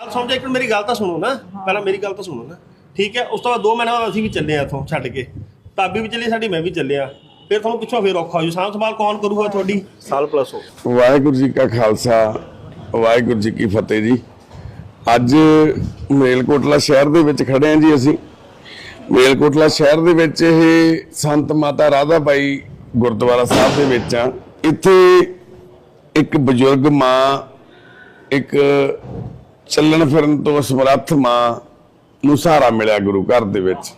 ਗੱਲ ਸਮਝੋ ਇੱਕ ਮਿੰਟ ਮੇਰੀ ਗੱਲ ਤਾਂ ਸੁਣੋ ਨਾ। ਪਹਿਲਾਂ ਮੇਰੀ ਗੱਲ ਤਾਂ ਸੁਣੋ ਨਾ। ਠੀਕ ਹੈ? ਉਸ ਤੋਂ ਬਾਅਦ 2 ਮਹੀਨੇ ਬਾਅਦ ਅਸੀਂ ਵੀ ਚੱਲੇ ਆ ਇੱਥੋਂ ਛੱਡ ਕੇ। ਭਾਬੀ ਵੀ ਚੱਲੀ ਸਾਡੀ ਮੈਂ ਵੀ ਚੱਲਿਆ। ਫਿਰ ਤੁਹਾਨੂੰ ਪਿੱਛੋਂ ਫਿਰ ਔਖਾ ਹੋ ਜੂ ਸਾਂਭ ਸੰਭਾਲ ਕੌਣ ਕਰੂਗਾ ਤੁਹਾਡੀ? ਸਾਲ ਪਲੱਸ ਹੋ। ਵਾਹਿਗੁਰੂ ਜੀ ਕਾ ਖਾਲਸਾ ਵਾਹਿਗੁਰੂ ਜੀ ਕੀ ਫਤਿਹ ਜੀ। ਅੱਜ ਮੇਲਕੋਟਲਾ ਸ਼ਹਿਰ ਦੇ ਵਿੱਚ ਖੜੇ ਹਾਂ ਜੀ ਅਸੀਂ। ਮੇਲਕੋਟਲਾ ਸ਼ਹਿਰ ਦੇ ਵਿੱਚ ਇਹ ਸੰਤ ਮਾਤਾ ਰਾਧਾ ਬਾਈ ਗੁਰਦੁਆਰਾ ਸਾਹਿਬ ਦੇ ਵਿੱਚ ਆ ਇੱਥੇ ਇੱਕ ਬਜ਼ੁਰਗ ਮਾਂ ਇੱਕ ਚੱਲਣ ਫਿਰਨ ਤੋਂ ਸਮਰੱਥ ਮਾਂ ਨੂੰ ਸਹਾਰਾ ਮਿਲਿਆ ਗੁਰੂ ਘਰ ਦੇ ਵਿੱਚ।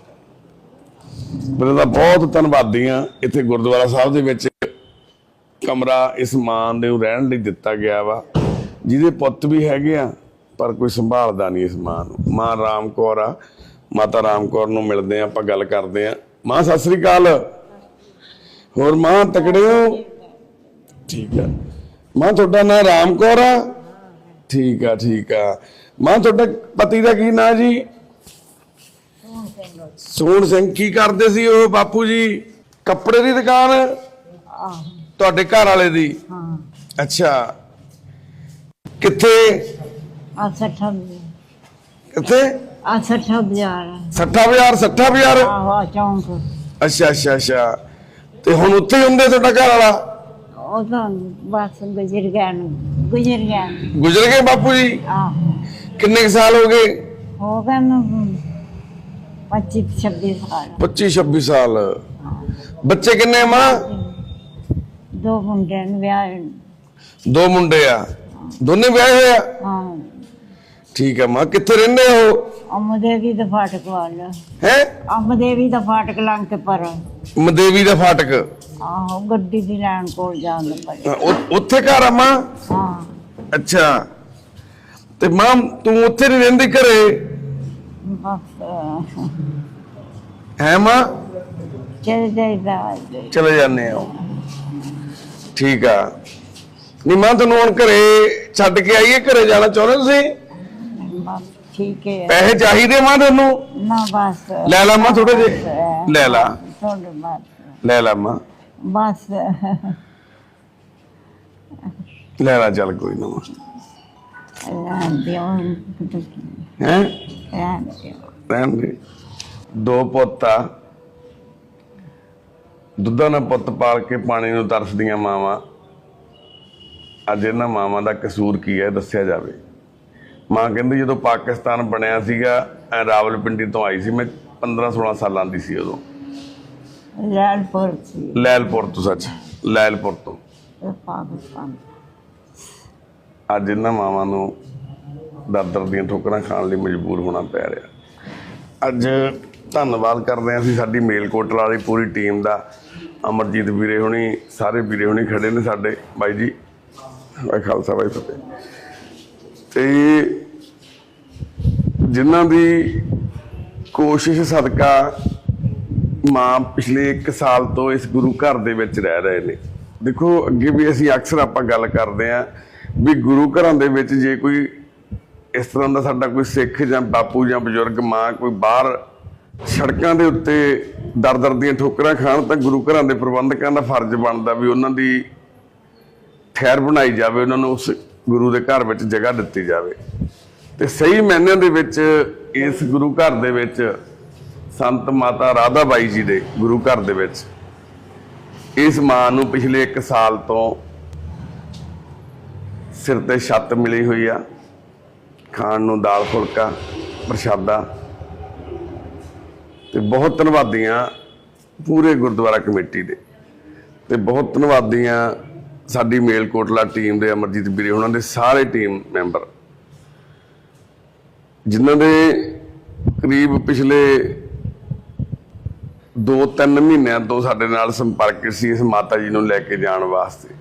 ਮੈਂ ਦਾ ਬਹੁਤ ਧੰਨਵਾਦੀ ਹਾਂ ਇੱਥੇ ਗੁਰਦੁਆਰਾ ਸਾਹਿਬ ਦੇ ਵਿੱਚ ਕਮਰਾ ਇਸ ਮਾਂ ਦੇ ਨੂੰ ਰਹਿਣ ਲਈ ਦਿੱਤਾ ਗਿਆ ਵਾ। ਜਿਹਦੇ ਪੁੱਤ ਵੀ ਹੈਗੇ ਆ, ਪਰ ਕੋਈ ਸੰਭਾਲਦਾ ਨਹੀਂ ਇਸ ਮਾਂ ਨੂੰ। ਮਾਂ ਰਾਮ ਕੌਰ ਆ, ਮਾਤਾ ਰਾਮ ਕੌਰ ਨੂੰ ਮਿਲਦੇ ਆ ਆਪਾਂ ਗੱਲ ਕਰਦੇ ਆ ਮਾਂ, ਸਤਿ ਸ੍ਰੀ ਅਕਾਲ। ਹੋਰ ਮਾਂ, ਤਕੜੇ ਠੀਕ ਆ। ਮਾਂ, ਤੁਹਾਡਾ ਨਾਂ ਰਾਮ ਕੌਰ ਆ? ਠੀਕ ਆ ਠੀਕ ਆ। ਮਾਂ ਤੁਹਾਡਾ ਪਤੀ ਦਾ ਕੀ ਨਾਂ ਜੀ? ਸੋਹਣ ਸਿੰਘ ਕੀ ਕਰਦੇ ਸੀ ਉਹ ਬਾਪੂ ਜੀ? ਕੱਪੜੇ ਦੀ ਦੁਕਾਨ? ਆਹ। ਤੁਹਾਡੇ ਘਰ ਵਾਲੇ ਦੀ? ਹਾਂ। ਅੱਛਾ। ਕਿੱਥੇ? ਆ ਸੱਠਾ ਕਿੱਥੇ? ਆ ਸੱਠਾ ਬਾਜ਼ਾਰ ਆ। ਸੱਠਾ ਬਾਜ਼ਾਰ ਸੱਠਾ ਬਾਜ਼ਾਰ? ਆਹੋ ਆ ਚੌਂਕ। ਅੱਛਾ ਅੱਛਾ ਅੱਛਾ। ਤੇ ਹੁਣ ਉੱਥੇ ਹੀ ਹੁੰਦੇ ਤੁਹਾਡਾ ਘਰ ਵਾਲਾ? ਉਹ ਤਾਂ ਬਸ ਗੁਜ਼ਰ ਗਿਆ ਨੂੰ ਗੁਜ਼ਰ ਗਿਆ। ਨੂੰ। ਗੁਜ਼ਰ ਗਏ ਬਾਪੂ ਜੀ? ਆਹੋ। ਕਿੰਨੇ ਕੁ ਸਾਲ ਹੋ ਗਏ? ਹੋ ਗਿਆ ਨੂੰ 25 26 ਸਾਲ। 25 26 ਸਾਲ। ਬੱਚੇ ਕਿੰਨੇ ਆ ਮਾਂ? ਦੋ ਮੁੰਡਿਆਂ ਨੂੰ ਵਿਆਹ ਹੋਏ। ਦੋ ਮੁੰਡੇ ਆ। ਦੋਨੇ ਵਿਆਹੇ ਹੋਏ ਆ? ਹਾਂ। ਠੀਕ ਆ ਮਾਂ ਕਿੱਥੇ ਰਹਿੰਦੇ ਹੋ? ਅਮਦੇਵੀ ਦਾ ਫਾਟਕ ਵਾਲ। ਹੈ? ਅਮਦੇਵੀ ਦਾ ਫਾਟਕ ਲੰਘ ਕੇ ਪਰ। ਮਦੇਵੀ ਦਾ ਫਾਟਕ? ਆਹੋ ਗੱਡੀ ਦੀ ਲੈਣ ਕੋਲ ਜਾਣ ਹਾਂ, ਉ- ਉੱਥੇ ਘਰ ਆ ਮਾਂ? ਹਾਂ। ਅੱਛਾ। ਤੇ ਮਾਂ ਤੂੰ ਉੱਥੇ ਨਹੀਂ ਰਹਿੰਦੀ ਘਰੇ? ਬਸ। ਅਹ, ਹੈ ਮਾਂ? ਚਲੇ ਜਾਈਦਾ ਚਲੇ ਜਾਂਦੇ ਆ ਠੀਕ ਆ। ਨਹੀਂ ਮਾਂ ਤੁਹਾਨੂੰ ਹੁਣ ਘਰੇ ਛੱਡ ਕੇ ਆਈਏ? ਘਰੇ ਜਾਣਾ ਚਾਹੁੰਦੇ ਤੁਸੀਂ? ਬਸ ਠੀਕ ਹੈ ਪੈਸੇ ਚਾਹੀਦੇ ਮਾਂ ਤੁਹਾਨੂੰ ਨਾ ਬਸ। ਲੈ ਲਾ ਮਾਂ ਥੋੜੇ ਜਿਹੇ। ਲੈ ਲਾ। ਥੋੜੇ ਬਸ। ਲੈ ਲਾ ਮਾਂ। ਬਸ। ਲੈ ਲਾ ਚੱਲ ਕੋਈ ਨਾ ਰਹਿਣ ਦਿਓ। ਹੈ? ਰਹਿਣ ਦਿਓ। ਰਹਿਣ ਦੇ। ਦੋ ਪੁੱਤ ਦੁੱਧਾਂ ਨਾਲ ਪੁੱਤ ਪਾਲ ਕੇ ਪਾਣੀ ਨੂੰ ਤਰਸਦੀਆਂ ਮਾਵਾਂ। ਅੱਜ ਇਹਨਾਂ ਮਾਵਾਂ ਦਾ ਕਸੂਰ ਕੀ ਹੈ ਦੱਸਿਆ ਜਾਵੇ। ਮਾਂ ਕਹਿੰਦੀ ਜਦੋਂ ਪਾਕਿਸਤਾਨ ਬਣਿਆ ਸੀਗਾ ਐ ਰਾਵਲਪਿੰਡੀ ਤੋਂ ਆਈ ਸੀ ਮੈਂ 15 16 ਸਾਲਾਂ ਦੀ ਸੀ ਉਦੋਂ। ਲਾਲਪੁਰ ਸੀ। ਲੈਲਪੁਰ ਤੋਂ ਸੱਚ। ਲੈਲਪੁਰ ਤੋਂ। ਪਾਕਿਸਤਾਨ। ਅੱਜ ਇਹਨਾਂ ਮਾਵਾਂ ਨੂੰ ਦਰ ਦਰ ਦੀਆਂ ਠੋਕਰਾਂ ਖਾਣ ਲਈ ਮਜਬੂਰ ਹੋਣਾ ਪੈ ਰਿਹਾ। ਅੱਜ ਧੰਨਵਾਦ ਕਰਦੇ ਹਾਂ ਅਸੀਂ ਸਾਡੀ ਮੇਲਕੋਟਲ ਵਾਲੀ ਪੂਰੀ ਟੀਮ ਦਾ। ਅਮਰਜੀਤ ਵੀਰੇ ਹੁਣੀ ਸਾਰੇ ਵੀਰੇ ਹੁਣੀ ਖੜੇ ਨੇ ਸਾਡੇ। ਬਾਈ ਜੀ ਵਾਹਿ ਖਾਲਸਾ ਵਾਹਿ ਫਤਿਹ। ਤੇ ਜਿਨ੍ਹਾਂ ਦੀ ਕੋਸ਼ਿਸ਼ ਸਦਕਾ ਮਾਂ ਪਿਛਲੇ 1 ਸਾਲ ਤੋਂ ਇਸ ਗੁਰੂ ਘਰ ਦੇ ਵਿੱਚ ਰਹਿ ਰਹੇ ਨੇ। ਦੇਖੋ, ਅੱਗੇ ਵੀ ਅਸੀਂ ਅਕਸਰ ਆਪਾਂ ਗੱਲ ਕਰਦੇ ਆਂ ਵੀ ਗੁਰੂ ਘਰਾਂ ਦੇ ਵਿੱਚ ਜੇ ਕੋਈ ਇਸ ਤਰ੍ਹਾਂ ਦਾ ਸਾਡਾ ਕੋਈ ਸਿੱਖ ਜਾਂ ਬਾਪੂ ਜਾਂ ਬਜ਼ੁਰਗ, ਮਾਂ ਕੋਈ ਬਾਹਰ ਸੜਕਾਂ ਦੇ ਉੱਤੇ ਦਰ ਦਰ ਦੀਆਂ ਠੋਕਰਾਂ ਖਾਣ, ਤਾਂ ਗੁਰੂ ਘਰਾਂ ਦੇ ਪ੍ਰਬੰਧਕਾਂ ਦਾ ਫਰਜ਼ ਬਣਦਾ ਵੀ ਉਹਨਾਂ ਦੀ ਠਹਿਰ ਬਣਾਈ ਜਾਵੇ, ਉਹਨਾਂ ਨੂੰ ਉਸ ਗੁਰੂ ਦੇ ਘਰ ਵਿੱਚ ਜਗ੍ਹਾ ਦਿੱਤੀ ਜਾਵੇ। ਤੇ ਸਹੀ ਮਾਇਨਿਆਂ ਦੇ ਵਿੱਚ, ਇਸ ਗੁਰੂ ਘਰ ਦੇ ਵਿੱਚ, ਸੰਤ ਮਾਤਾ ਰਾਧਾ ਬਾਈ ਜੀ ਦੇ ਗੁਰੂ ਘਰ ਦੇ ਵਿੱਚ, ਇਸ ਮਾਂ ਨੂੰ ਪਿਛਲੇ 1 ਸਾਲ ਤੋਂ ਸਿਰ ਤੇ ਛੱਤ ਮਿਲੀ ਹੋਈ ਆ, ਖਾਣ ਨੂੰ ਦਾਲ ਫੁਲਕਾ, ਪ੍ਰਸ਼ਾਦਾ, ਤੇ ਬਹੁਤ ਧੰਨਵਾਦੀਆਂ ਪੂਰੇ ਗੁਰਦੁਆਰਾ ਕਮੇਟੀ ਦੇ, ਤੇ ਬਹੁਤ ਧੰਨਵਾਦੀਆਂ ਸਾਡੀ ਮੇਲਕੋਟਲਾ ਟੀਮ ਦੇ ਅਮਰਜੀਤ ਵੀਰੇ ਉਹਨਾਂ ਦੇ ਸਾਰੇ ਟੀਮ ਮੈਂਬਰ। ਜਿਨ੍ਹਾਂ ਦੇ ਕਰੀਬ ਪਿਛਲੇ 2-3 ਮਹੀਨਿਆਂ ਤੋਂ ਸਾਡੇ ਨਾਲ ਸੰਪਰਕ ਸੀ ਇਸ ਮਾਤਾ ਜੀ ਨੂੰ ਲੈ ਕੇ ਜਾਣ ਵਾਸਤੇ।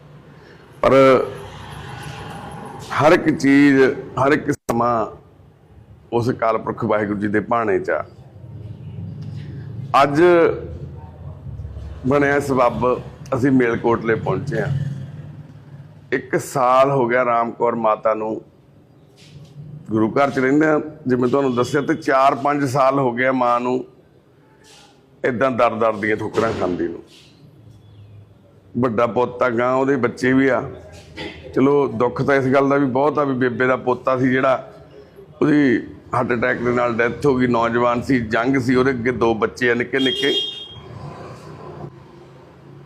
ਪਰ ਹਰ ਇੱਕ ਚੀਜ਼, ਹਰ ਇੱਕ ਸਮਾਂ ਉਸ ਕਾਲ ਪੁਰਖ ਵਾਹਿਗੁਰੂ ਜੀ ਦੇ ਭਾਣੇ ਚ ਆ। ਅੱਜ ਬਣਿਆ ਸਬੱਬ ਅਸੀਂ ਮੇਲਕੋਟਲੇ ਪਹੁੰਚੇ ਆ ਇੱਕ ਸਾਲ ਹੋ ਗਿਆ ਰਾਮਕੌਰ ਮਾਤਾ ਨੂੰ ਗੁਰੂ ਘਰ ਚ ਰਹਿੰਦੇ ਆ ਜਿਵੇਂ ਤੁਹਾਨੂੰ ਦੱਸਿਆ ਤੇ 4-5 ਸਾਲ ਹੋ ਗਿਆ ਮਾਂ ਨੂੰ ਇਦਾਂ ਦਰ ਦਰ ਦੀਆਂ ਠੋਕਰਾਂ ਖਾਂਦੀ ਨੂੰ। ਵੱਡਾ ਪੋਤਾ ਗਾਂ, ਉਹਦੇ ਬੱਚੇ ਵੀ ਆ। ਚਲੋ ਦੁੱਖ ਤਾਂ ਇਸ ਗੱਲ ਦਾ ਵੀ ਬਹੁਤ ਆ ਵੀ ਬੇਬੇ ਦਾ ਪੋਤਾ ਸੀ ਜਿਹੜਾ, ਉਹਦੀ ਹਾਰਟ ਅਟੈਕ ਦੇ ਨਾਲ ਡੈਥ ਹੋ ਗਈ, ਨੌਜਵਾਨ ਸੀ, ਜੰਗ ਸੀ, ਉਹਦੇ ਅੱਗੇ ਦੋ ਬੱਚੇ ਆ ਨਿੱਕੇ ਨਿੱਕੇ।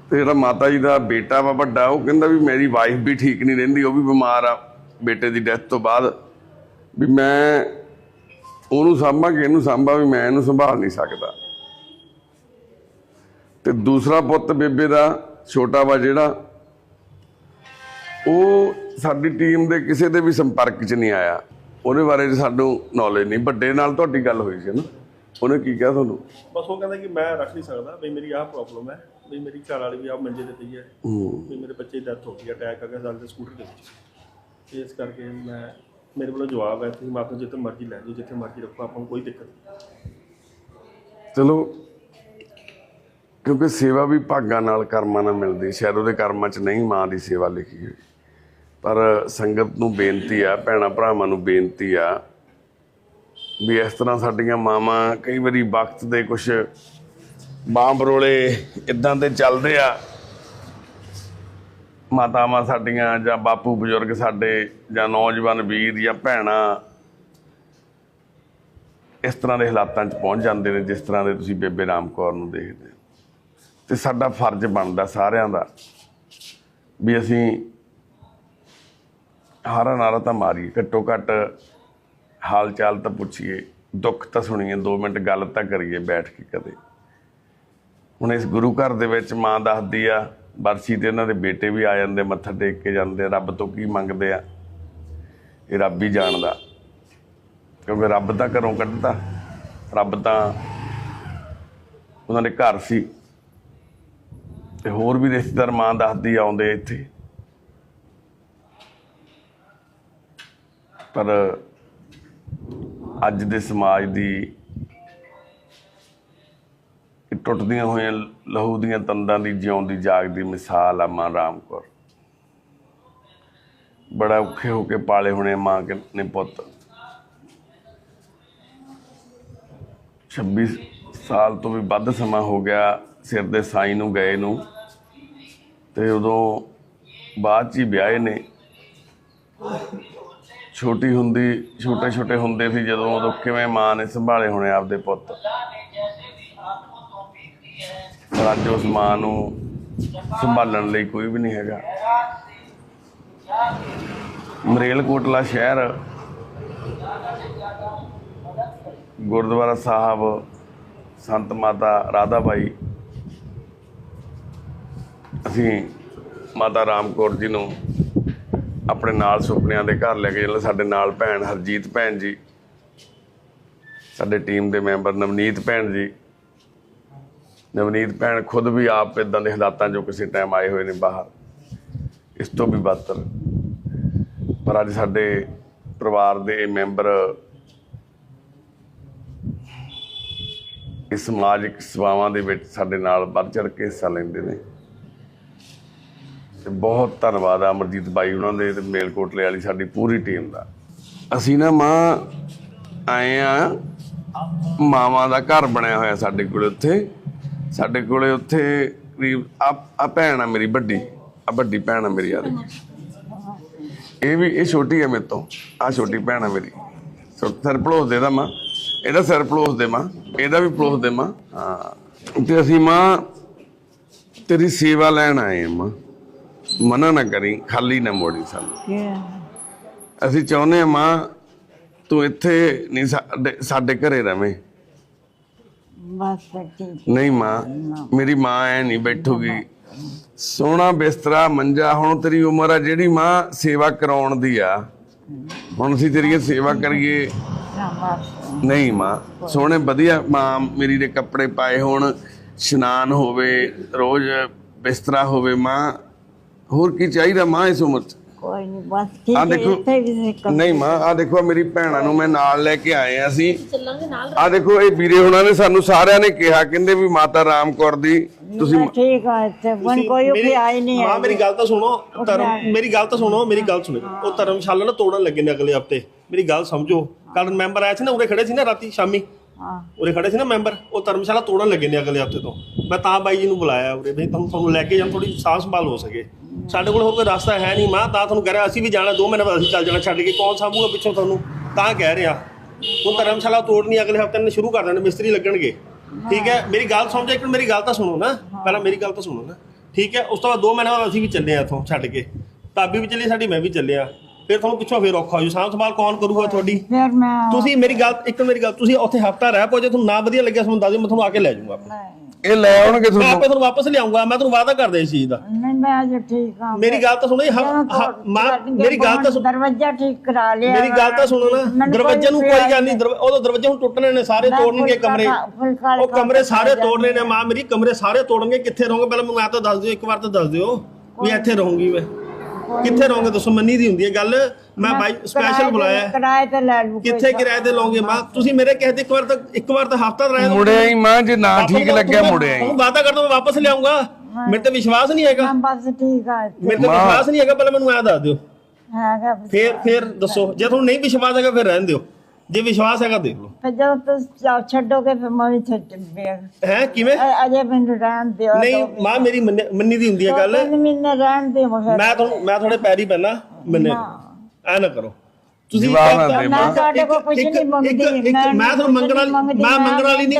ਤੇ ਜਿਹੜਾ ਮਾਤਾ ਜੀ ਦਾ ਬੇਟਾ ਵਾ ਵੱਡਾ, ਉਹ ਕਹਿੰਦਾ ਵੀ ਮੇਰੀ ਵਾਈਫ ਵੀ ਠੀਕ ਨਹੀਂ ਰਹਿੰਦੀ, ਉਹ ਵੀ ਬਿਮਾਰ ਆ। ਬੇਟੇ ਦੀ ਡੈਥ ਤੋਂ ਬਾਅਦ ਵੀ ਮੈਂ ਉਹਨੂੰ ਸਾਂਭਾਂ ਕਿ ਇਹਨੂੰ ਸਾਂਭਾਂ ਵੀ ਮੈਂ ਇਹਨੂੰ ਸੰਭਾਲ ਨਹੀਂ ਸਕਦਾ। ਤੇ ਦੂਸਰਾ ਪੁੱਤ ਬੇਬੇ ਦਾ ਛੋਟਾ ਵਾ ਜਿਹੜਾ ਉਹ ਸਾਡੀ ਟੀਮ ਦੇ ਕਿਸੇ ਦੇ ਵੀ ਸੰਪਰਕ 'ਚ ਨਹੀਂ ਆਇਆ। ਉਹਦੇ ਬਾਰੇ ਸਾਨੂੰ ਨੌਲੇਜ ਨਹੀਂ ਵੱਡੇ ਨਾਲ ਤੁਹਾਡੀ ਗੱਲ ਹੋਈ ਸੀ ਨਾ। ਉਹਨੇ ਕੀ ਕਿਹਾ ਤੁਹਾਨੂੰ? ਬਸ ਉਹ ਕਹਿੰਦਾ ਕਿ ਮੈਂ ਰੱਖ ਨਹੀਂ ਸਕਦਾ ਵੀ ਮੇਰੀ ਆਹ ਪ੍ਰੋਬਲਮ ਹੈ ਵੀ ਮੇਰੀ ਘਰ ਵਾਲੀ ਵੀ ਆ ਮੰਜੇ ਤੇ ਪਈ ਹੈ ਵੀ ਮੇਰੇ ਬੱਚੇ ਦੀ ਡੈਥ ਹੋ ਗਈ ਅਟੈਕ ਆ ਗਿਆ ਦੇ ਸਕੂਟਰ ਦੇ ਵਿੱਚ। ਇਸ ਕਰਕੇ ਮੈਂ ਮੇਰੇ ਕੋਲ ਜਵਾਬ ਹੈ, ਤੁਸੀਂ ਮਾਪੇ ਜਿੱਥੇ ਮਰਜ਼ੀ ਲੈ ਜਾਓ, ਜਿੱਥੇ ਮਰਜ਼ੀ ਰੱਖੋ, ਆਪਾਂ ਨੂੰ ਕੋਈ ਦਿੱਕਤ ਨਹੀਂ। ਚਲੋ, ਕਿਉਂਕਿ ਸੇਵਾ ਵੀ ਭਾਗਾਂ ਨਾਲ ਕਰਮਾਂ ਨਾਲ ਮਿਲਦੀ, ਸ਼ਾਇਦ ਉਹਦੇ ਕਰਮਾਂ 'ਚ ਨਹੀਂ ਮਾਂ ਦੀ ਸੇਵਾ ਲਿਖੀ ਹੋਈ। ਪਰ ਸੰਗਤ ਨੂੰ ਬੇਨਤੀ ਆ, ਭੈਣਾ ਭਰਾਵਾਂ ਨੂੰ ਬੇਨਤੀ ਆ, ਵੀ ਇਸ ਤਰ੍ਹਾਂ ਸਾਡੀਆਂ ਮਾਵਾਂ ਕਈ ਵਾਰੀ ਵਕਤ ਦੇ ਕੁਝ ਬਾਂਬਰੋਲੇ ਇਦਾਂ ਦੇ ਚੱਲਦੇ ਆ ਮਾਤਾਵਾਂ ਸਾਡੀਆਂ ਜਾਂ ਬਾਪੂ ਬਜ਼ੁਰਗ ਸਾਡੇ ਜਾਂ ਨੌਜਵਾਨ ਵੀਰ ਜਾਂ ਭੈਣਾਂ ਇਸ ਤਰ੍ਹਾਂ ਦੇ ਹਾਲਾਤਾਂ 'ਚ ਪਹੁੰਚ ਜਾਂਦੇ ਨੇ, ਜਿਸ ਤਰ੍ਹਾਂ ਦੇ ਤੁਸੀਂ ਬੇਬੇ ਰਾਮ ਕੌਰ ਨੂੰ ਦੇਖਦੇ ਹੋ। ਤੇ ਸਾਡਾ ਫਰਜ਼ ਬਣਦਾ ਸਾਰਿਆਂ ਦਾ ਵੀ ਅਸੀਂ ਹਾਰਾ ਨਾਰਾ ਤਾਂ ਮਾਰੀਏ, ਘੱਟੋ ਘੱਟ ਹਾਲ ਚਾਲ ਤਾਂ ਪੁੱਛੀਏ, ਦੁੱਖ ਤਾਂ ਸੁਣੀਏ 2 ਮਿੰਟ ਗੱਲ ਤਾਂ ਕਰੀਏ ਬੈਠ ਕੇ ਕਦੇ। ਹੁਣ ਇਸ ਗੁਰੂ ਘਰ ਦੇ ਵਿੱਚ ਮਾਂ ਦੱਸਦੀ ਆ ਬਰਸੀ ਤੇ ਇਹਨਾਂ ਦੇ ਬੇਟੇ ਵੀ ਆ ਜਾਂਦੇ, ਮੱਥਾ ਟੇਕ ਕੇ ਜਾਂਦੇ ਰੱਬ ਤੋਂ ਕੀ ਮੰਗਦੇ ਆ? ਇਹ ਰੱਬ ਹੀ ਜਾਣਦਾ। ਕਿਉਂਕਿ ਰੱਬ ਤਾਂ ਘਰੋਂ ਕੱਢਦਾ ਰੱਬ ਤਾਂ ਉਹਨਾਂ ਦੇ ਘਰ ਸੀ। ਤੇ ਹੋਰ ਵੀ ਰਿਸ਼ਤੇਦਾਰ ਮਾਂ ਦੱਸਦੀ ਆਉਂਦੇ ਇੱਥੇ। ਪਰ ਅੱਜ ਦੇ ਸਮਾਜ ਦੀ ਟੁੱਟਦੀਆਂ ਹੋਈਆਂ ਲਹੂ ਦੀਆਂ ਤੰਦਾਂ ਦੀ ਜਿਉਣ ਦੀ ਜਾਗਦੀ ਮਿਸਾਲ ਆ ਮਾਂ ਰਾਮ ਕੌਰ। ਬੜਾ ਔਖੇ ਹੋ ਕੇ ਪਾਲੇ ਹੋਣੇ ਮਾਂ ਨੇ ਪੁੱਤ। 26 ਸਾਲ ਤੋਂ ਵੀ ਵੱਧ ਸਮਾਂ ਹੋ ਗਿਆ ਸਿਰ ਦੇ ਸਾਈ ਨੂੰ, ਗਏ ਨੂੰ। ਤੇ ਉਦੋਂ ਬਾਅਦ ਚ ਹੀ ਵਿਆਹੇ ਨੇ। ਛੋਟੀ ਹੁੰਦੀ ਛੋਟੇ ਛੋਟੇ ਹੁੰਦੇ ਸੀ ਜਦੋਂ ਉਦੋਂ ਕਿਵੇਂ ਮਾਂ ਨੇ ਸੰਭਾਲੇ ਹੋਣੇ ਆਪਦੇ ਪੁੱਤ। ਅੱਜ ਉਸ ਮਾਂ ਨੂੰ ਸੰਭਾਲਣ ਲਈ ਕੋਈ ਵੀ ਨਹੀਂ ਹੈਗਾ। ਮਰੇਲਕੋਟਲਾ ਸ਼ਹਿਰ, ਗੁਰਦੁਆਰਾ ਸਾਹਿਬ, ਸੰਤ ਮਾਤਾ ਰਾਧਾ ਬਾਈ, ਅਸੀਂ ਮਾਤਾ ਰਾਮ ਕੌਰ ਜੀ ਨੂੰ ਆਪਣੇ ਨਾਲ ਸੁਪਨਿਆਂ ਦੇ ਘਰ ਲੈ ਕੇ ਜਿਹੜਾ ਸਾਡੇ ਨਾਲ ਭੈਣ ਹਰਜੀਤ ਭੈਣ ਜੀ, ਸਾਡੇ ਟੀਮ ਦੇ ਮੈਂਬਰ ਨਵਨੀਤ ਭੈਣ ਜੀ ਨਵਨੀਤ ਭੈਣ ਖੁਦ ਵੀ ਆਪ ਇਦਾਂ ਦੇ ਹਾਲਾਤਾਂ 'ਚੋਂ ਕਿਸੇ ਟਾਈਮ ਆਏ ਹੋਏ ਨੇ ਬਾਹਰ। ਇਸ ਤੋਂ ਵੀ ਬਦਤਰ। ਪਰ ਅੱਜ ਸਾਡੇ ਪਰਿਵਾਰ ਦੇ ਮੈਂਬਰ ਇਸ ਸਮਾਜਿਕ ਸੇਵਾਵਾਂ ਦੇ ਵਿੱਚ ਸਾਡੇ ਨਾਲ ਵੱਧ ਚੜ ਕੇ ਹਿੱਸਾ ਲੈਂਦੇ ਨੇ। ਤੇ ਬਹੁਤ ਧੰਨਵਾਦ ਆ ਅਮਰਜੀਤ ਬਾਈ ਉਹਨਾਂ ਦੇ ਤੇ ਮੇਲਕੋਟਲੇ ਵਾਲੀ ਸਾਡੀ ਪੂਰੀ ਟੀਮ ਦਾ। ਅਸੀਂ ਨਾ ਮਾਂ ਆਏ ਆ, ਮਾਵਾਂ ਦਾ ਘਰ ਬਣਿਆ ਹੋਇਆ ਸਾਡੇ ਕੋਲ ਉੱਥੇ। ਸਾਡੇ ਕੋਲੇ ਉੱਥੇ ਕਰੀਬ ਆ ਆ ਭੈਣ ਆ ਮੇਰੀ ਵੱਡੀ ਆ ਵੱਡੀ ਭੈਣ ਆ ਮੇਰੀ ਆ ਦੇਖੀ ਇਹ ਵੀ ਇਹ ਛੋਟੀ ਹੈ ਮੇਰੇ ਤੋਂ ਆ ਛੋਟੀ ਭੈਣ ਆ ਮੇਰੀ। ਸਿਰ ਪਲੋਸ ਦੇ ਦਾ ਮਾਂ ਇਹਦਾ ਸਿਰ ਪਲੋਸ ਦੇ ਮਾਂ ਇਹਦਾ ਵੀ ਪਲੋਸ ਦੇ ਮਾਂ। ਹਾਂ। ਤੇ ਅਸੀਂ ਮਾਂ ਤੇਰੀ ਸੇਵਾ ਲੈਣ ਆਏ ਹਾਂ ਮਾਂ। ਮਨਾ ਨਾ ਕਰੀ ਖਾਲੀ ਨਾ ਮੋੜੀ ਸਾਨੂੰ। ਅਸੀਂ ਚਾਹੁੰਦੇ ਹਾਂ ਮਾਂ ਤੂੰ ਇੱਥੇ ਨਹੀਂ ਸਾਡੇ ਘਰੇ ਰਵੇਂ। ਬਸ ਠੀਕ ਨਹੀਂ ਮਾਂ ਮੇਰੀ ਮਾਂ ਐ ਨਹੀਂ ਬੈਠੂਗੀ। ਸੋਹਣਾ ਬਿਸਤਰਾ ਮੰਜਾ ਹੁਣ ਤੇਰੀ ਉਮਰ ਆ ਜਿਹੜੀ ਮਾਂ ਸੇਵਾ ਕਰਾਉਣ ਦੀ ਆ। ਹੁਣ ਅਸੀਂ ਤੇਰੀ ਸੇਵਾ ਕਰੀਏ। ਨਹੀਂ ਮਾਂ ਸੋਹਣੇ ਵਧੀਆ ਮਾਂ ਮੇਰੀ ਦੇ ਕੱਪੜੇ ਪਾਏ ਹੋਣ ਇਸ਼ਨਾਨ ਹੋਵੇ ਰੋਜ਼ ਬਿਸਤਰਾ ਹੋਵੇ ਮਾਂ ਹੋਰ ਕੀ ਚਾਹੀਦਾ ਮਾਂ ਇਸ ਉਮਰ 'ਚ? ਕੋਈ ਨਹੀਂ ਬਸ ਠੀਕ ਆ ਹੈ ਦੇਖੋ ਇੱਥੇ ਵੀ ਦਿੱਕਤ ਨਹੀਂ ਮਾਂ ਆ ਦੇਖੋ ਆਹ ਮੇਰੀ ਭੈਣਾਂ ਨੂੰ ਮੈਂ ਨਾਲ ਲੈ ਕੇ ਆਏ ਆ ਅਸੀਂ। ਆ ਦੇਖੋ ਇਹ ਵੀਰੇ ਹੁਣਾਂ ਨੇ ਸਾਨੂੰ ਸਾਰਿਆਂ ਨੇ ਕਿਹਾ ਕਹਿੰਦੇ ਵੀ ਮਾਤਾ ਰਾਮ ਕੌਰ ਦੀ ਤੁਸੀਂ ਮੈਂ ਠੀਕ ਹੈ ਇੱਥੇ ਬਣ ਕੋਈ ਉੱਥੇ ਆਈ ਨਹੀਂ ਮਾਂ ਮੇਰੀ ਗੱਲ ਤਾਂ ਸੁਣੋ ਧਰਮ ਮੇਰੀ ਗੱਲ ਤਾਂ ਸੁਣੋ ਮੇਰੀ ਗੱਲ ਸੁਣੋ। ਉਹ ਧਰਮਸ਼ਾਲਾ ਨਾ ਤੋੜਨ ਲੱਗੇ ਨੇ ਅਗਲੇ ਹਫ਼ਤੇ। ਮੇਰੀ ਗੱਲ ਸਮਝੋ। ਕੱਲ ਮੈਂਬਰ ਆਇਆ ਸੀ ਨਾ ਉਰੇ ਖੜੇ ਸੀ ਨਾ ਰਾਤੀ ਸ਼ਾਮੀ। ਹਾਂ। ਉਰੇ ਖੜੇ ਸੀ ਨਾ ਮੈਂਬਰ ਉਹ ਧਰਮਸ਼ਾਲਾ ਤੋੜਨ ਲੱਗੇ ਨੇ ਅਗਲੇ ਹਫ਼ਤੇ ਤੋਂ। ਮੈਂ ਤਾਂ ਬਾਈ ਜੀ ਨੂੰ ਬੁਲਾਇਆ ਉਰੇ ਵੀ ਤੁਹਾਨੂੰ ਤੁਹਾਨੂੰ ਲੈ ਕੇ ਜਾਂ ਥੋੜੀ ਸਾਂਭ ਸੰਭਾਲ ਹੋ ਸਕੇ। ਸਾਡੇ ਕੋਲ ਹੋਰ ਕੋਈ ਰਸਤਾ ਹੈ ਨਹੀਂ ਮਾਂ ਤਾਂ ਤੁਹਾਨੂੰ ਕਹਿ ਰਿਹਾ ਅਸੀਂ ਵੀ ਜਾਣਾ ਦੋ ਮਹੀਨੇ ਬਾਅਦ ਅਸੀਂ ਚੱਲ ਜਾਣਾ ਛੱਡ ਕੇ। ਕੌਣ ਸਾਂਭੂਗਾ ਪਿੱਛੋਂ ਤੁਹਾਨੂੰ? ਤਾਂ ਕਹਿ ਰਿਹਾ। ਹੁਣ ਧਰਮਸ਼ਾਲਾ ਤੋੜਨੀ ਅਗਲੇ ਹਫ਼ਤੇ ਨੇ ਸ਼ੁਰੂ ਕਰ ਦੇਣੇ ਮਿਸਤਰੀ ਲੱਗਣਗੇ। ਠੀਕ ਹੈ? ਮੇਰੀ ਗੱਲ ਸਮਝੋ ਇੱਕ ਮੇਰੀ ਗੱਲ ਤਾਂ ਸੁਣੋ ਨਾ। ਪਹਿਲਾਂ ਮੇਰੀ ਗੱਲ ਤਾਂ ਸੁਣੋ ਨਾ। ਠੀਕ ਹੈ? ਉਸ ਤੋਂ ਬਾਅਦ 2 ਮਹੀਨੇ ਬਾਅਦ ਅਸੀਂ ਵੀ ਚੱਲੇ ਆ ਇੱਥੋਂ ਛੱਡ ਕੇ। ਭਾਬੀ ਵੀ ਚੱਲੀ ਸਾਡੀ ਮੈਂ ਵੀ ਚੱਲਿਆ। ਫਿਰ ਤੁਹਾਨੂੰ ਪਿੱਛੋਂ ਫੇਰ ਔਖਾ ਹੋ ਜੂ ਸਾਂਭ ਸੰਭਾਲ ਕੌਣ ਕਰੂਗਾ ਤੁਹਾਡੀ? ਫਿਰ ਮੈਂ ਤੁਸੀਂ ਮੇਰੀ ਗੱਲ ਇੱਕ ਮੇਰੀ ਗੱਲ ਤੁਸੀਂ ਉੱਥੇ ਹਫਤਾ ਰਹਿ ਪੋ ਜੇ ਤੁਹਾਨੂੰ ਨਾ ਵਧੀਆ ਲੱਗਿਆ ਤੁਹਾਨੂੰ ਦੱਸ ਦਿਓ ਮੈਂ ਤੁਹਾਨੂੰ ਆ ਕੇ ਲੈ ਜਾਊਂਗਾ। ਨਹੀਂ। ਇਹ ਲੈ ਆਉਣਗੇ ਮੈਂ ਤੁਹਾਨੂੰ। ਆਪੇ ਤੁਹਾਨੂੰ ਵਾਪਸ ਲਿਆਉਂਗਾ ਮੈਂ ਤੁਹਾਨੂੰ ਵਾਅਦਾ ਕਰਦਾ ਇਸ ਚੀਜ਼ ਦਾ। ਨਹੀਂ ਮੈਂ ਅਜੇ ਠੀਕ ਹਾਂ। ਮੇਰੀ ਗੱਲ ਤਾਂ ਸੁਣੋ ਜੀ, ਹ- ਹ- ਮਾਂ ਮੇਰੀ ਗੱਲ ਤਾਂ ਸੁਣੋ ਦਰਵਾਜ਼ਾ ਠੀਕ ਕਰਾ ਲਿਆ ਮੇਰੀ ਗੱਲ ਤਾਂ ਸੁਣੋ ਨਾ ਮੈਨੂੰ ਦਰਵਾਜ਼ੇ ਨੂੰ ਕੋਈ ਗੱਲ ਨਹੀਂ ਦਰਵਾ- ਦਰਵਾਜ਼ੇ ਹੁਣ ਟੁੱਟਣੇ ਨੇ ਸਾਰੇ ਮੈਂ ਤੋੜਨਗੇ ਫੁਲਕਾ ਕਮਰੇ। ਖਾ- ਫੁਲਕਾ ਉਹ ਖਾ ਕਮਰੇ ਸਾਰੇ ਤੋੜਨੇ ਨੇ ਮਾਂ ਮੇਰੀ ਕਮਰੇ ਸਾਰੇ ਤੋੜਨਗੇ ਕਿੱਥੇ ਰਹੋਗੇ? ਪਹਿਲਾਂ ਮੈਨੂੰ ਆ ਤਾਂ ਦੱਸ ਦਿਓ ਇੱਕ ਵਾਰ ਤਾਂ ਦੱਸ ਦਿਓ ਵੀ ਇੱਥੇ ਰਹੂੰਗੀ ਮੈਂ। ਕਿੱਥੇ ਰਹੋਗੇ? ਦੱਸੋ ਮੰਨੀ ਦੀ ਹੁੰਦੀ ਹੈ ਗੱਲ। ਮੈਂ ਬਾਈ ਸਪੈਸ਼ਲ ਬੁਲਾਇਆ। ਹੈ। ਕਿਰਾਏ ਤੇ ਲੈ ਲੂ ਕਿੱਥੇ ਕਿਰਾਏ ਤੇ ਲਓਗੇ? ਮਾਂ ਤੁਸੀਂ ਮੇਰੇ ਕਹੇ ਇੱਕ ਵਾਰ ਤਾਂ ਇੱਕ ਵਾਰ ਤਾਂ ਹਫਤਾ ਰਹਿ। ਮੁੜਿਆ ਹੀ ਮਾਂ ਜੇ ਨਾ ਠੀਕ ਲੱਗਿਆ ਮੁੜਿਆ ਹੀ ਤੁਹਾਨੂੰ ਵਾਅਦਾ ਕਰਦਾ ਮੈਂ ਵਾਪਸ ਲਿਆਉਂਗਾ ਮੇਰੇ ਤੇ ਵਿਸ਼ਵਾਸ ਨਹੀਂ ਹੈਗਾ। ਬਸ ਠੀਕ ਆ। ਮੇਰੇ ਤੇ ਵਿਸ਼ਵਾਸ ਨਹੀਂ ਹੈਗਾ ਪਹਿਲਾਂ ਮੈਨੂੰ ਐ ਦੱਸ ਦਿਓ। ਹੈਗਾ ਫੇਰ ਫੇਰ ਦੱਸੋ। ਜੇ ਤੁਹਾਨੂੰ ਨਹੀਂ ਵਿਸ਼ਵਾਸ ਹੈਗਾ ਫਿਰ ਰਹਿਣ ਦਿਓ। ਜੇ ਵਿਸ਼ਵਾਸ ਹੈਗਾ ਦੇਖ ਲਓ। ਫਿਰ ਜਦੋਂ ਤੁਸੀਂ ਛੱਡੋਗੇ ਫਿਰ ਮੈਂ ਵੀ ਛੱਡ ਵੇਖ ਹੈ ਕਿਵੇਂ? ਅਜੇ ਮੈਨੂੰ ਰਹਿਣ ਦਿਓ ਨਹੀਂ ਮਾਂ ਮੇਰੀ ਮੰਨ- ਮੰਨੀ ਦੀ ਹੁੰਦੀ ਹੈ ਗੱਲ। ਮਹੀਨੇ ਰਹਿਣ ਦਿਓ ਫਿਰ। ਮੈਂ ਤੁਹਾਨੂੰ ਮੈਂ ਤੁਹਾਡੇ ਪੈਰੀ ਪੈਣਾ ਮੰਨੇ ਐ ਨਾ ਕਰੋ। ਤੁਸੀਂ ਜਵਾਬ ਨਾ ਇੱਕ- ਦੇ ਮੈਂ। ਮਾਂ। ਤੁਹਾਡੇ ਕੋਲ ਕੁਝ ਨਹੀਂ ਮੰਗਦੀ ਮੈਂ ਤੁਹਾਨੂੰ ਮੰਗਣ ਵਾਲੀ ਮੈਂ ਮੰਗਣ ਵਾਲੀ ਨਹੀਂ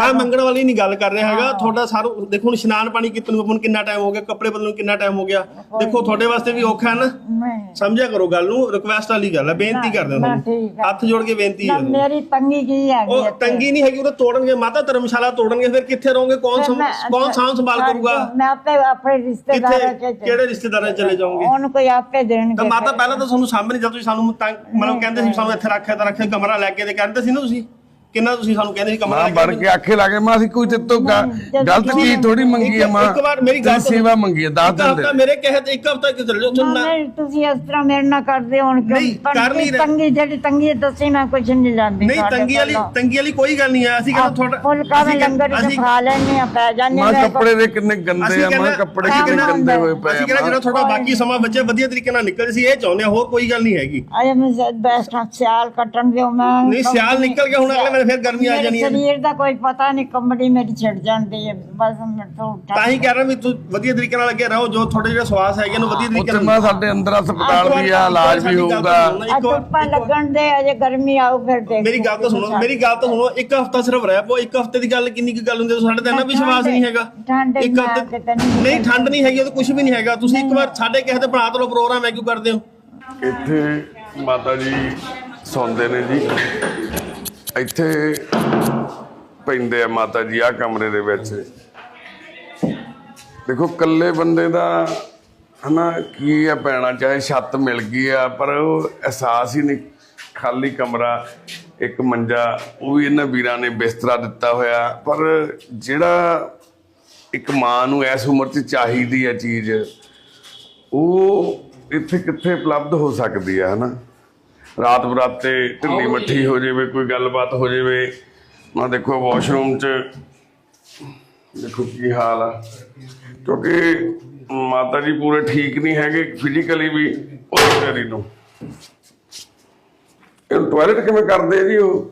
ਮੈਂ ਮੰਗਣ ਵਾਲੀ ਨਹੀਂ ਗੱਲ ਕਰ ਰਿਹਾ ਹੈਗਾ। ਤੁਹਾਡਾ ਸਾਰਾ ਦੇਖੋ ਹੁਣ ਇਸ਼ਨਾਨ ਪਾਣੀ ਕਿਤਨ ਨੂੰ ਆਪਾਂ ਨੂੰ ਕਿੰਨਾ ਟਾਈਮ ਹੋ ਗਿਆ ਕੱਪੜੇ ਬਦਲਣ ਨੂੰ ਕਿੰਨਾ ਟਾਈਮ ਹੋ ਗਿਆ। ਦੇਖੋ ਤੁਹਾਡੇ ਵਾਸਤੇ ਵੀ ਔਖਾ ਹੈ ਨਾ। ਸਮਝਿਆ ਕਰੋ ਗੱਲ ਨੂੰ ਰਿਕੁਐਸਟ ਵਾਲੀ ਗੱਲ ਹੈ ਬੇਨਤੀ ਕਰਦੇ ਹਾਂ ਤੁਹਾਨੂੰ। ਹੈ। ਹੱਥ ਜੋੜ ਕੇ ਬੇਨਤੀ ਹੈ। ਮੇਰੀ ਤੰਗੀ ਕੀ ਹੈਗੀ ਉਹ? ਤੰਗੀ ਨਹੀਂ ਹੈਗੀ ਉਹ ਤੋੜਨਗੇ ਮਾਤਾ ਧਰਮਸ਼ਾਲਾ ਤੋੜਨਗੇ ਫਿਰ ਕਿੱਥੇ ਰਹੋਗੇ? ਕੌਣ ਕੌਣ ਸਾਂਭ ਸੰਭਾਲ ਕਰੂਗਾ? ਮੈਂ ਆਪੇ ਆਪਣੇ ਰਿਸ਼ਤੇਦਾਰਾਂ ਚ ਕਿਹੜੇ ਰਿਸ਼ਤੇਦਾਰਾਂ ਚਲੇ ਜਾਓਗੇ? ਉਹਨੂੰ ਕੋਈ ਆਪੇ ਦੇਣਗੇ ਤਾਂ ਮਾਤਾ ਪਹਿਲਾਂ ਤਾਂ ਤੁਹਾਨੂੰ ਸਾਹਮਣੇ ਜਦ ਤੁਸੀਂ ਸਾਨੂੰ ਤੰਗ ਮਤਲਬ ਕਹਿੰਦੇ ਸੀ ਸਾਨੂੰ ਇੱਥੇ ਰੱਖਿਆ ਤਾਂ ਰੱਖਿਆ ਕਮਰਾ ਲੈ ਕੇ ਤੇ ਕਹਿੰਦੇ ਸੀ ਨਾ ਤੁਸੀਂ? ਕਿੰਨਾ ਤੁਸੀਂ ਸਾਨੂੰ ਕਹਿੰਦੇ ਸੀ ਕਮਰਾ ਮਾਂ ਲੈ ਬਣ ਕੇ ਕੇ ਆਖੇ ਲਾ ਕੇ ਮਾਂ ਅਸੀਂ ਕੋਈ ਤੇ ਤੋਂ ਗਲਤ ਚੀਜ਼ ਥੋੜੀ ਮੰਗੀ ਆ ਮਾਂ। ਇੱਕ ਵਾਰ ਮੇਰੀ ਗੱਲ ਸੇਵਾ ਮੰਗੀ ਆ ਦੱਸ ਇੱਕ ਹਫ਼ਤਾ ਮੇਰੇ ਕਹੇ ਤੇ ਇੱਕ ਹਫਤਾ ਕਿ ਚਲੇ ਜਾਓ ਤੁਹਾਨੂੰ ਮੈਂ- ਨਹੀਂ ਤੁਸੀਂ ਇਸ ਤਰ੍ਹਾਂ ਮੇਰੇ ਨਾਲ ਕਰਦੇ ਹੁਣ ਨਹੀਂ, ਕਰ ਨਹੀਂ ਰਹੇ। ਤੰਗੀ ਜਿਹੜੀ ਤੰਗੀ ਦੱਸੀ ਮੈਂ ਕੁਝ ਨਹੀਂ ਜਾਂਦੀ ਨਹੀਂ ਤੰਗੀ ਵਾਲੀ ਤੰਗੀ ਵਾਲੀ ਕੋਈ ਗੱਲ ਨਹੀਂ ਹੈ। ਅਸੀਂ ਕਹਿੰਦਾ ਤੁਹਾਡਾ ਫੁਲਕਾ ਮੈਂ ਅਸੀਂ ਲੰਗਰ ਚ ਅਸੀਂ ਖਾ ਲੈਣੇ ਆ ਪੈ ਜਾਂਦੇ ਮਾਂ ਨੇ। ਕੱਪੜੇ ਦੇ ਕਿੰਨੇ ਗੰਦੇ ਆ ਮਾਂ ਕੱਪੜੇ ਅਸੀਂ ਕਿੰਨੇ ਕਹਿੰਦੇ- ਗੰਦੇ ਹੋਏ ਪਏ ਅਸੀਂ ਆ ਕਹਿੰਦਾ ਜਿਹੜਾ ਮਾਂ। ਤੁਹਾਡਾ ਬਾਕੀ ਸਮਾਂ ਬੱਚੇ ਵਧੀਆ ਤਰੀਕੇ ਨਾਲ ਨਿਕਲ ਸੀ ਇਹ ਚਾਹੁੰਦੇ ਆ ਹੋਰ ਕੋਈ ਗੱਲ ਨਹੀਂ ਹੈਗੀ। ਅਜੇ ਮੈਂ ਬੈਸਟ ਸਿਆਲ ਕੱਟਣ ਦਿਓ ਮੈਂ ਨਹੀਂ ਸਿਆਲ ਨਿਕਲ ਗਿਆ ਹੁਣ ਅਗਲੇ ਮੇਰੇ ਫਿਰ ਗਰਮੀ ਆ ਮੇਰੇ ਜਾਣੀ ਹੈ। ਸਰੀਰ ਦਾ ਕੋਈ ਪਤਾ ਨਹੀਂ ਕੰਬੜੀ ਮੇਰੀ ਛਿੜ ਜਾਂਦੀ ਹੈ ਬਸ ਮੈਂ ਤੋਂ ਉੱਠਾ ਤਾਂ ਹੀ ਕਹਿ ਰਿਹਾ ਵੀ ਤੂੰ ਵਧੀਆ ਤਰੀਕੇ ਨਾਲ ਅੱਗੇ ਰਹੋ ਜੋ ਤੁਹਾਡੇ ਜਿਹੜੇ ਸਵਾਸ ਹੈਗੇ ਨੇ ਵਧੀਆ ਤਰੀਕੇ ਨਾਲ ਮਾਂ ਸਾਡੇ ਅੰਦਰ ਹਸਪਤਾਲ ਵੀ ਆ ਇਲਾਜ ਵੀ ਹੋਊਗਾ। ਧੁੱਪਾਂ ਲੱਗਣ ਦੇ ਅਜੇ ਗਰਮੀ ਆਊ ਫਿਰ ਦੇਖ ਮੇਰੀ ਗੱਲ ਤਾਂ ਸੁਣੋ ਮੇਰੀ ਗੱਲ ਤਾਂ ਸੁਣੋ ਇੱਕ ਹਫਤਾ ਸਿਰਫ ਰਹਿ ਪੋ ਇੱਕ ਹਫ਼ਤੇ ਦੀ ਗੱਲ ਕਿੰਨੀ ਕੁ ਗੱਲ ਹੁੰਦੀ ਹੈ ਸਾਡੇ ਤਾਂ ਇੰਨਾ ਵਿਸ਼ਵਾਸ ਨਹੀਂ ਹੈਗਾ। ਠੰਡ ਇੱਕ ਮੈਂ ਹਫ਼ਤੇ ਨਹੀਂ ਠੰਡ ਨਹੀਂ ਹੈਗੀ ਉਹ ਤਾਂ ਕੁਝ ਵੀ ਨਹੀਂ ਹੈਗਾ। ਤੁਸੀਂ ਇੱਕ ਵਾਰ ਸਾਡੇ ਕਿਸੇ ਤੇ ਬਣਾ ਤਲੋ ਪ੍ਰੋਗਰਾਮ ਹੈ ਕਿਉਂ ਕਰਦੇ ਹੋ? ਇੱਥੇ ਮਾਤਾ ਜੀ ਸੌਂਦੇ ਨੇ ਜੀ। ਇੱਥੇ ਪੈਂਦੇ ਆ ਮਾਤਾ ਜੀ ਆ ਕਮਰੇ ਦੇ ਵਿੱਚ। ਦੇਖੋ, ਇਕੱਲੇ ਬੰਦੇ ਦਾ ਹਨਾ, ਕੀ ਆ ਪੈਣਾ, ਚਾਹੇ ਛੱਤ ਮਿਲ ਗਈ ਆ, ਪਰ ਉਹ ਅਹਿਸਾਸ ਹੀ ਨਹੀਂ। ਖਾਲੀ ਕਮਰਾ, ਇੱਕ ਮੰਜਾ, ਉਹ ਵੀ ਇਹਨਾਂ ਵੀਰਾਂ ਨੇ ਬਿਸਤਰਾ ਦਿੱਤਾ ਹੋਇਆ। ਪਰ ਜਿਹੜਾ ਇੱਕ ਮਾਂ ਨੂੰ ਇਸ ਉਮਰ 'ਚ ਚਾਹੀਦੀ ਹੈ ਚੀਜ਼, ਉਹ ਇੱਥੇ ਕਿੱਥੇ ਉਪਲਬਧ ਹੋ ਸਕਦੀ ਹੈ ਹਨਾ? ਰਾਤ ਬਰਾਤੇ ਢਿੱਲੀ ਮੱਠੀ ਹੋ ਜਾਵੇ ਕੋਈ ਗੱਲਬਾਤ ਹੋ ਜਾਵੇ। ਮਾ ਦੇਖੋ ਵਾਸ਼ਰੂਮ 'ਚ ਦੇਖੋ ਕੀ ਹਾਲ ਆ। ਕਿਉਂਕਿ ਮਾਤਾ ਜੀ ਪੂਰੇ ਠੀਕ ਨਹੀਂ ਹੈਗੇ ਫਿਜ਼ੀਕਲੀ ਵੀ ਉਹ ਵਿਚਾਰੀ ਨੂੰ। ਇਹ ਟਾਇਲਟ ਕਿਵੇਂ ਕਰਦੇ ਆ ਜੀ ਉਹ?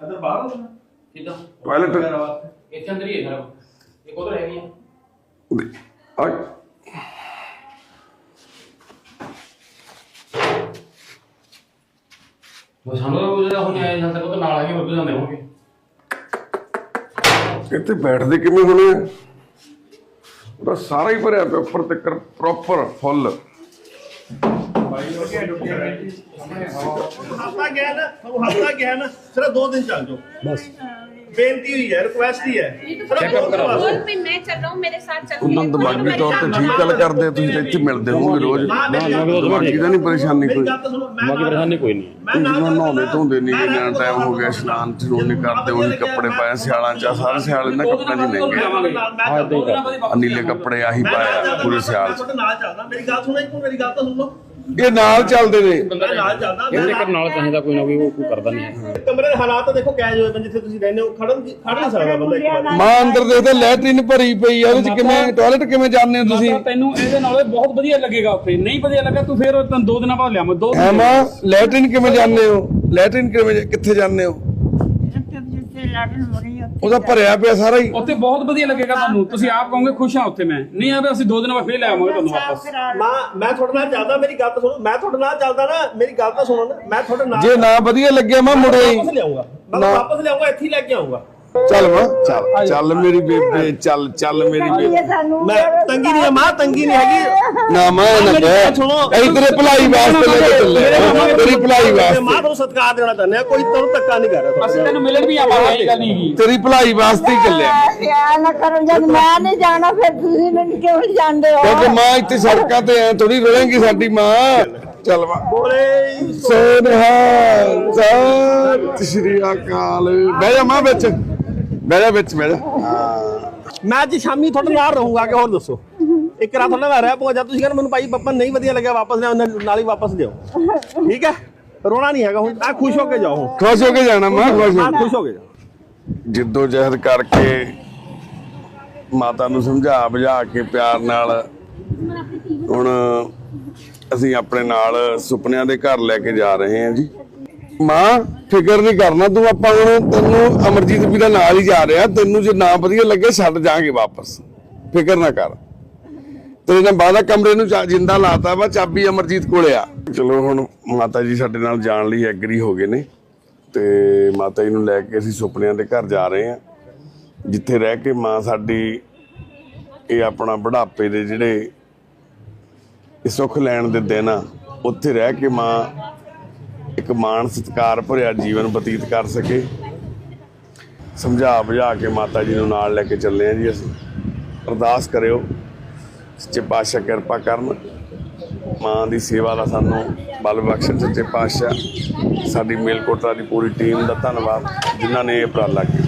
ਅਦਰ ਬਾਹਰ ਕਿੱਦਾਂ? ਟਾਇਲਟ ਇੱਥੇ ਅੰਦਰ ਹੀ ਹੈ ਸਾਰਾ ਇੱਕ ਉਧਰ ਹੈਗੀ ਆ। ਆ ਬਸ ਸਾਨੂੰ ਤਾਂ ਜਿਹੜਾ ਹੁਣ ਆਇਆ ਜਾਂਦਾ ਉਹ ਤਾਂ ਨਾਲ ਆ ਕੇ ਉੱਧਰ ਜਾਂਦੇ ਹੋਣਗੇ? ਇੱਥੇ ਬੈਠਦੇ ਕਿਵੇਂ ਹੋਣੇ ਆ? ਉਹਦਾ ਸਾਰਾ ਹੀ ਭਰਿਆ ਪਿਆ ਉੱਪਰ ਤੱਕ ਪ੍ਰੋਪਰ ਫੁੱਲ ਹਫਤਾ ਗਿਆ ਨਾ ਤੁਹਾਨੂੰ ਹਫਤਾ ਗਿਆ ਨਾ ਸਿਰਫ ਦੋ ਦਿਨ ਚੱਲ ਜਾਓ। ਬਸ। ਬੇਨਤੀ ਹੋਈ ਹੈ ਰਿਕੁਐਸਟ ਹੀ ਹੈ ਚੈੱਕਅਪ ਕਰਾ बोल भी मैं चल रहा हूँ मेरे साथ चल ਉਹਨਾਂ ਦਿਮਾਗੀ ਤੌਰ ਤੇ ਠੀਕ ਗੱਲ ਕਰਦੇ ਆ, ਤੁਸੀਂ ਤਾਂ ਇੱਥੇ ਮਿਲਦੇ ਹੋਵੋਗੇ ਰੋਜ਼ ਦਿਮਾਗੀ ਦਾ ਨਹੀਂ ਪਰੇਸ਼ਾਨੀ ਕੋਈ ਮੇਰੀ ਗੱਲ ਤਾਂ ਸੁਣੋ ਮੈਂ ਬਾਕੀ ਪਰੇਸ਼ਾਨੀ ਕੋਈ ਨਹੀਂ ਮੈਂ ਨਾਲ ਜਦੋਂ ਨਹਾਉਂਦੇ ਧੋਂਦੇ ਨਹੀਂ ਕਿੰਨਾ ਟਾਈਮ ਹੋ ਗਿਆ ਇਸ਼ਨਾਨ ਚ ਰੋਣੇ ਕਰਦੇ ਉਹੀ ਕੱਪੜੇ ਪਾਏ ਸਿਆਲਾਂ ਚ ਆਹ ਸਾਰੇ ਸਿਆਲ ਇਹਨਾਂ ਕੱਪੜਿਆਂ ਚ ਨਹੀਂ ਗਏ ਹਾਂ ਇਦਾਂ ਹੀ ਕਰਦੇ ਆਹ ਨੀਲੇ ਕੱਪੜੇ ਆਹੀ ਪਾਇਆ ਪੂਰੇ ਸਿਆਲ ਚ ਤੁਹਾਡੇ ਨਾਲ ਚੱਲਦਾ ਮੇਰੀ ਗੱਲ ਸੁਣੋ ਇੱਕ ਮਿੰਟ ਮੇਰੀ ਗੱਲ ਤਾਂ ਸੁਣ ਲਓ ਇਹ ਨਾਲ ਚੱਲਦੇ ਨੇ। ਮੈਂ ਨਾਲ ਚੱਲਦਾ ਨਾਲ ਚਾਹੀਦਾ ਕੋਈ ਨਾ ਕੋਈ ਉਹ ਕੋਈ ਕਰਦਾ ਨਹੀਂ ਹੈ ਕਮਰੇ ਦੇ ਹਾਲਾਤ ਤਾਂ ਦੇਖੋ ਕੈਜ ਹੋਏ ਪਏ ਜਿੱਥੇ ਤੁਸੀਂ ਰਹਿੰਦੇ ਹੋ ਖੜਨ ਖੜ ਨਹੀਂ ਸਕਦਾ ਬੰਦਾ ਇੱਕ ਵਾਰ। ਮਾਂ ਅੰਦਰ ਦੇਖਦੇ ਲੈਟਰਿਨ ਭਰੀ ਪਈ ਆ ਉਹਦੇ ਚ ਕਿਵੇਂ ਟਾਇਲਟ ਕਿਵੇਂ ਜਾਂਦੇ ਹੋ ਤੁਸੀਂ? ਤੈਨੂੰ ਇਹਦੇ ਨਾਲ ਬਹੁਤ ਵਧੀਆ ਲੱਗੇਗਾ ਉੱਥੇ। ਨਹੀਂ ਵਧੀਆ ਲੱਗਾ ਤੂੰ ਫੇਰ ਦੋ ਦਿਨਾਂ ਬਾਅਦ ਲਿਆਵਾਂ ਦੋ ਲੈਟਰਿਨ ਕਿਵੇਂ ਜਾਂਦੇ ਹੋ? ਲੈਟਰਿਨ ਕਿਵੇਂ ਕਿੱਥੇ ਜਾਂਦੇ ਹੋ? ਲੜਨ ਮੁੜੀ ਉੱਥੇ ਉਹਦਾ ਭਰਿਆ ਪਿਆ ਸਾਰਾ ਹੀ। ਉੱਥੇ ਬਹੁਤ ਵਧੀਆ ਲੱਗੇਗਾ ਤੁਹਾਨੂੰ। ਤੁਸੀਂ ਆਪ ਕਹੋਗੇ ਖੁਸ਼ ਹਾਂ ਉੱਥੇ ਮੈਂ। ਨਹੀਂ ਆਵੇ ਅਸੀਂ ਦੋ ਦਿਨ ਬਾਅਦ ਫੇਰ ਲੈ ਆਵਾਂਗੇ ਤੁਹਾਨੂੰ ਵਾਪਸ। ਮਾਂ ਮੈਂ ਤੁਹਾਡੇ ਨਾਲ ਚੱਲਦਾ ਮੇਰੀ ਗੱਲ ਤਾਂ ਸੁਣੋ। ਮੈਂ ਤੁਹਾਡੇ ਨਾਲ ਚੱਲਦਾ ਨਾ ਮੇਰੀ ਗੱਲ ਤਾਂ ਸੁਣੋ ਨਾ। ਮੈਂ ਤੁਹਾਡੇ ਨਾਲ ਜੇ ਨਾ ਵਧੀਆ ਲੱਗਿਆ ਮੈਂ ਮੁੜੇ ਵਾਪਸ ਲਿਆਉਂਗਾ ਮੈਂ। ਵਾਪਸ ਲਿਆਉਂਗਾ ਇੱਥੇ ਹੀ ਲੈ ਕੇ ਆਉਂਗਾ ਚੱਲ ਮਾਂ ਚੱਲ ਚੱਲ ਮੇਰੀ ਬੇਬੇ ਚੱਲ ਚੱਲ ਮੇਰੀ ਬੇਬੇ। ਮੈਂ ਤੰਗੀ ਨਹੀਂ ਮਾਂ ਤੰਗੀ ਨਹੀਂ ਹੈਗੀ। ਨਾ ਮੈਂ ਨਾ ਕਹਿ ਤੇਰੇ ਭਲਾਈ ਵਾਸਤੇ ਲੈ ਕੇ ਚੱਲੇ। ਤੇਰੀ ਭਲਾਈ ਮਾਂ ਵਾਸਤੇ। ਤੁਹਾਨੂੰ ਸਤਿਕਾਰ ਦੇਣਾ ਚਾਹੁੰਦੇ ਆ ਕੋਈ ਤੁਹਾਨੂੰ ਧੱਕਾ ਨਹੀਂ ਕਰ ਰਿਹਾ ਅਸੀਂ ਤੈਨੂੰ ਮਿਲਣ ਵੀ ਆਵਾਂਗੇ ਇਹ ਗੱਲ ਨਹੀਂ ਹੈਗੀ। ਤੇਰੀ ਭਲਾਈ ਵਾਸਤੇ ਹੀ ਚੱਲਿਆ ਪਿਆਰ ਨਾ ਕਰੋ ਜਦ ਮੈਂ ਨਹੀਂ ਜਾਣਾ ਫਿਰ ਤੁਸੀਂ ਮੈਨੂੰ ਕਿਉਂ ਜਾਂਦੇ ਹੋ? ਕਿਉਂਕਿ ਮਾਂ ਇੱਥੇ ਸੜਕਾਂ ਤੇ ਐ ਥੋੜੀ ਰਵੇਂਗੀ ਸਾਡੀ ਮਾਂ। ਚੱਲ ਮਾਂ। ਬੋਲੇ ਸੋਨਹਾ ਸਤਿ ਸ਼੍ਰੀ ਅਕਾਲ। ਬਹਿ ਜਾ ਮਾਂ ਵਿੱਚ। ਜਾ ਵਿੱਚ ਜਾ ਮੈਂ ਅੱਜ ਸ਼ਾਮੀ ਤੁਹਾਡੇ ਨਾਲ ਰਹੂੰਗਾ ਕਿ ਹੋਰ ਦੱਸੋ। ਇੱਕ ਰਾਤ ਤੁਹਾਡੇ ਨਾਲ ਰਹਿ ਜਦ ਤੁਸੀਂ ਕਹਿੰਦੇ ਮੈਨੂੰ ਭਾਈ ਪੱਪਾ ਨਹੀਂ ਵਧੀਆ ਲੱਗਿਆ ਵਾਪਸ ਲਿਆਓ ਨਾਲ ਨਾਲ ਹੀ ਵਾਪਸ ਲਿਆਓ। ਠੀਕ ਹੈ? ਰੋਣਾ ਨਹੀਂ ਹੈਗਾ ਹੁਣ ਆ ਖੁਸ਼ ਹੋ ਕੇ ਜਾਓ ਹੁਣ। ਖੁਸ਼ ਹੋ ਕੇ ਜਾਣਾ ਮਾਂ ਖੁਸ਼ ਹੋ ਆ ਖੁਸ਼ ਹੋ ਕੇ ਜਾਓ ਜਿੱਦੋ ਜਹਿਦ ਕਰਕੇ ਮਾਤਾ ਨੂੰ ਸਮਝਾ ਬੁਝਾ ਕੇ ਪਿਆਰ ਨਾਲ ਹੁਣ ਅਸੀਂ ਆਪਣੇ ਨਾਲ ਸੁਪਨਿਆਂ ਦੇ ਘਰ ਲੈ ਕੇ ਜਾ ਰਹੇ ਹਾਂ ਜੀ। ਮਾਂ, ਫਿਕਰ ਨਹੀਂ ਕਰਨਾ, ਤੂੰ ਆਪਾਂ ਹੁਣ ਤੈਨੂੰ ਅਮਰਜੀਤ ਵੀ ਦਾ ਨਾਲ ਹੀ ਜਾ ਰਿਹਾ, ਤੈਨੂੰ ਜੇ ਨਾ ਵਧੀਆ ਲੱਗੇ ਛੱਡ ਜਾਾਂਗੇ ਵਾਪਸ। ਫਿਕਰ ਨਾ ਕਰ। ਤੇਰੇ ਨਾਲ ਬਾਦਾ ਕਮਰੇ ਨੂੰ ਜਿੰਦਾ ਲਾਤਾ ਵਾ, ਚਾਬੀ ਅਮਰਜੀਤ ਕੋਲੇ ਆ। ਚਲੋ ਹੁਣ ਮਾਤਾ ਜੀ ਸਾਡੇ ਨਾਲ ਜਾਣ ਲਈ ਐਗਰੀ ਹੋ ਗਏ ਨੇ। ਤੇ ਮਾਤਾ ਜੀ ਨੂੰ ਲੈ ਕੇ ਅਸੀਂ ਸੁਪਨਿਆਂ ਦੇ ਘਰ ਜਾ ਰਹੇ ਆ ਜਿੱਥੇ ਰਹਿ ਕੇ ਮਾਂ ਸਾਡੀ ਇਹ ਆਪਣਾ ਬੁਢਾਪੇ ਦੇ ਜਿਹੜੇ ਸੁੱਖ ਲੈਣ ਦੇ ਦਿਨ ਆ, ਉੱਥੇ ਰਹਿ ਕੇ ਮਾਂ ਇੱਕ ਮਾਣ ਸਤਿਕਾਰ ਭਰਿਆ ਜੀਵਨ ਬਤੀਤ ਕਰ ਸਕੇ। ਸਮਝਾ ਬੁਝਾ ਕੇ ਮਾਤਾ ਜੀ ਨੂੰ ਨਾਲ ਲੈ ਕੇ ਚੱਲੇ ਆ ਜੀ ਅਸੀਂ। ਅਰਦਾਸ ਕਰਿਓ, ਸੱਚੇ ਪਾਤਸ਼ਾਹ ਕਿਰਪਾ ਕਰਨ। ਮਾਂ ਦੀ ਸੇਵਾ ਦਾ ਸਾਨੂੰ ਬਲ ਬਖਸ਼ਣ ਸੱਚੇ ਪਾਤਸ਼ਾਹ। ਸਾਡੀ ਮੇਲਕੋਟਰਾ ਦੀ ਪੂਰੀ ਟੀਮ ਦਾ ਧੰਨਵਾਦ। ਜਿਨ੍ਹਾਂ ਨੇ ਇਹ ਉਪਰਾਲਾ ਕੀਤਾ।